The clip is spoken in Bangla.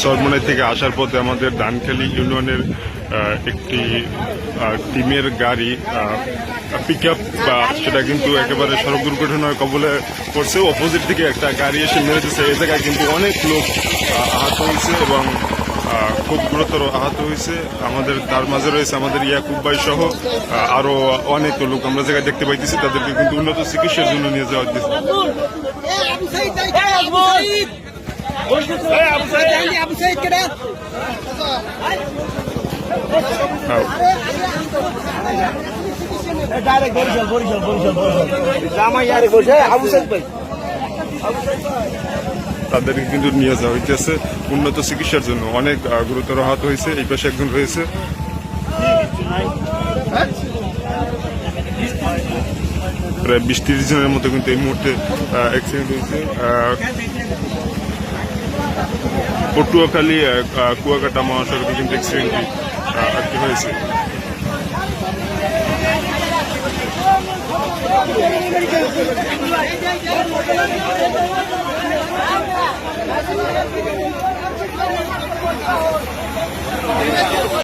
সরমনাই থেকে আসার পথে আমাদের ধানখালি ইউনিয়নের একটি টিমের গাড়ি পিক আপ সেটা কিন্তু একেবারে সড়ক দুর্ঘটনার কবলে পড়ছে। অপোজিট থেকে একটা গাড়ি এসে মেরে দিচ্ছে এই জায়গায় কিন্তু অনেক লোক আহ, আহত হয়েছে এবং খুব গুরুতর আহত হয়েছে। আমাদের তার মাঝে রয়েছে আমাদের ইয়াকুব ভাই সহ আরও অনেক লোক। আমরা জায়গায় দেখতে পাইতেছি তাদেরকে কিন্তু উন্নত চিকিৎসার জন্য নিয়ে যাওয়া হচ্ছে তাদেরকে কিন্তু নিয়ে যাওয়া হইতেছে। উন্নত চিকিৎসার জন্য অনেক গুরুতর আহত হয়েছে। এই পাশে একজন রয়েছে। প্রায় বিশ তিরিশ জনের মতো কিন্তু এই মুহূর্তে অ্যাক্সিডেন্ট হয়েছে। পটুয়াখালী কুয়াকাটা মহাসড়কে কিন্তু অ্যাক্সিডেন্টটি আটকে হয়েছে